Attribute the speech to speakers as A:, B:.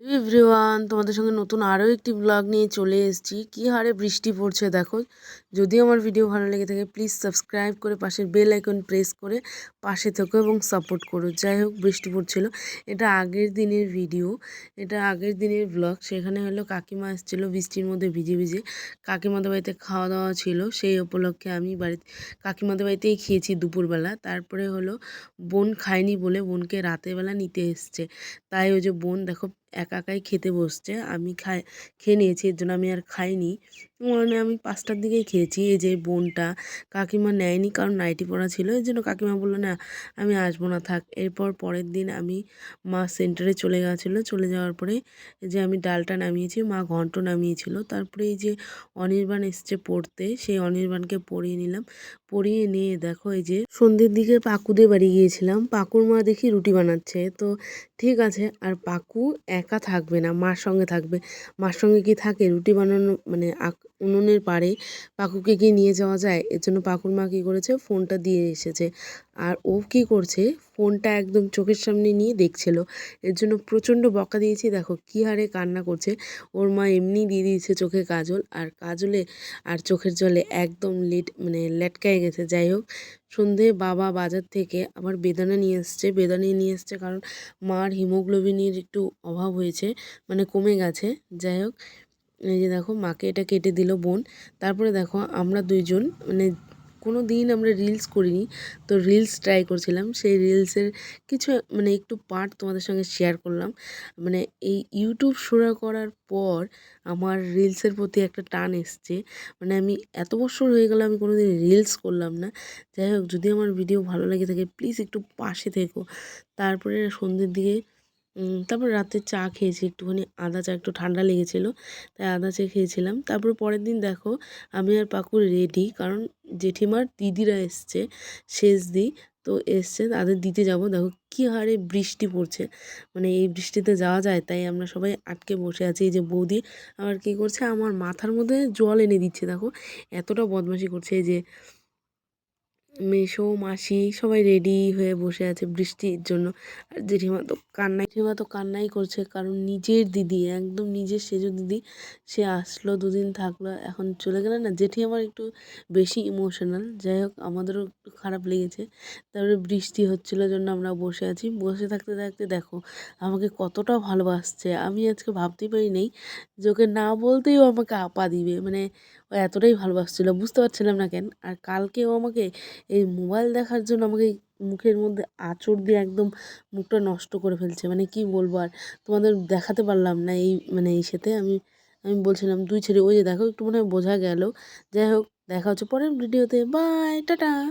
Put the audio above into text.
A: Everyone তোমাদের সঙ্গে নতুন আরও একটি ব্লগ নিয়ে চলে এসেছি। কী হারে বৃষ্টি পড়ছে দেখো। যদি আমার ভিডিও ভালো লেগে থাকে প্লিজ সাবস্ক্রাইব করে পাশের বেল আইকন প্রেস করে পাশে থেকো এবং সাপোর্ট করো। যাই হোক, বৃষ্টি পড়ছিল। এটা আগের দিনের ভিডিও এটা আগের দিনের ব্লগ সেখানে হলো কাকিমা এসেছিল বৃষ্টির মধ্যে ভিজে ভিজে। কাকিমাদের বাড়িতে খাওয়া দাওয়া ছিল, সেই উপলক্ষে আমি বাড়িতে, কাকিমাদের বাড়িতেই খেয়েছি দুপুরবেলা। তারপরে হলো বোন খায়নি বলে বোনকে রাতেরবেলা নিতে এসছে। তাই ওই যে বোন দেখো, একা একাই খেতে বসছে। আমি খাই খেয়ে নিয়েছি এর জন্য আমি আর খাইনি। মানে আমি পাঁচটার দিকেই খেয়েছি। এই যে বোনটা কাকিমা নেয়নি কারণ নাইটি পরা ছিল। এই জন্য কাকিমা বলল, না, আমি আসব না, থাক। এরপর পরের দিন আমি মা সেন্টারে চলে গেছিল। চলে যাওয়ার পরে যে আমি ডালটা নামিয়েছি, মা ঘন্ট নামিয়েছিল। তারপরে এই যে অনির্বাণ এসছে পড়তে, সেই অনির্বাণকে পড়িয়ে নিলাম। পড়িয়ে নিয়ে দেখো এই যে সন্ধ্যের দিকে পাকুদের বাড়ি গিয়েছিলাম। পাকুর মা দেখি রুটি বানাচ্ছে। তো ঠিক আছে, আর পাকু একা থাকবে না, মার সঙ্গে থাকবে। মার সঙ্গে কি থাকে? রুটি বানানো মানে উনুনের পাড়ে পাকুকে কি নিয়ে যাওয়া যায়। এর জন্য পাকুর মা কী করেছে? ফোনটা দিয়ে এসেছে। আর ও কী করছে? ফোনটা একদম চোখের সামনে নিয়ে দেখছিল। এর জন্য প্রচণ্ড বকা দিয়েছি। দেখো কী হারে কান্না করছে। ওর মা এমনি দিয়ে দিয়েছে চোখে কাজল। আর কাজলে আর চোখের জলে একদম লেট মানে লেটকায় গেছে। যাই হোক, সন্ধে বাবা বাজার থেকে আবার বেদানা নিয়ে এসছে। বেদানা নিয়ে এসছে কারণ মার হিমোগ্লোবিনের একটু অভাব হয়েছে মানে কমে গেছে। যাই হোক এই যে দেখো মাকে এটা কেটে দিল বোন। তারপরে দেখো আমরা দুইজন মানে কোনো দিন আমরা রিলস করিনি, তো রিলস ট্রাই করছিলাম। সেই রিলসের কিছু মানে একটু পার্ট তোমাদের সঙ্গে শেয়ার করলাম। মানে এই ইউটিউব শুরু করার পর আমার রিলসের প্রতি একটা টান এসছে। মানে আমি এত বছর হয়ে গেল আমি কোনো দিন রিলস করলাম না। যাই হোক, যদি আমার ভিডিও ভালো লেগে থাকে প্লিজ একটু পাশে থেকো। তারপরে সন্ধ্যের দিকে তারপর রাতে চা খেয়েছি, একটুখানি আদা চা, একটু ঠান্ডা লেগেছিলো, তাই আদা চা খেয়েছিলাম। তারপর পরের দিন দেখো, আমি আর পাকুর রেডি কারণ জেঠিমার দিদিরা এসছে, শেষ দি, তো এসছে, তাদের দিতে যাব। দেখো কী হারে বৃষ্টি পড়ছে মানে এই বৃষ্টিতে যাওয়া যায়, তাই আমরা সবাই আটকে বসে আছি। এই যে বৌদি আবার কী করছে, আমার মাথার মধ্যে জল এনে দিচ্ছে, দেখো, এতটা বদমাশি করছে। এই যে মেসো, মাসি সবাই রেডি হয়ে বসে আছে বৃষ্টির জন্য। আর জেঠিমা তো কান্নাই, জেঠিমা তো কান্নাই করছে কারণ নিজের দিদি, একদম নিজের সেজো দিদি, সে আসলো, দুদিন থাকল, এখন চলে গেলে না জেঠি আমার একটু বেশি ইমোশনাল যাই হোক, আমাদেরও একটু খারাপ লেগেছে। তারপরে বৃষ্টি হচ্ছিল জন্য আমরা বসে আছি। বসে থাকতে থাকতে দেখো, আমাকে কতটা ভালোবাসছে। আমি আজকে ভাবতেই পারি নেই যে ওকে না বলতেই ও আমাকে আপা দিবে। মানে ও এতটাই ভালোবাসছিলো, বুঝতে পারছিলাম না কেন। আর কালকে ও আমাকে এই মোবাইল দেখার জন্য আমাকে মুখের মধ্যে আঁচড় দিয়ে একদম মুখটা নষ্ট করে ফেলছে। মানে কি বলব আর, তোমাদের দেখাতে পারলাম না এই মানে এই সাথে আমি আমি বলছিলাম, দুই ছেলে ওই যে দেখো, একটু মনে হয় বোঝা গেল। যাই হোক, দেখা হচ্ছে পরের ভিডিওতে। Bye, tata.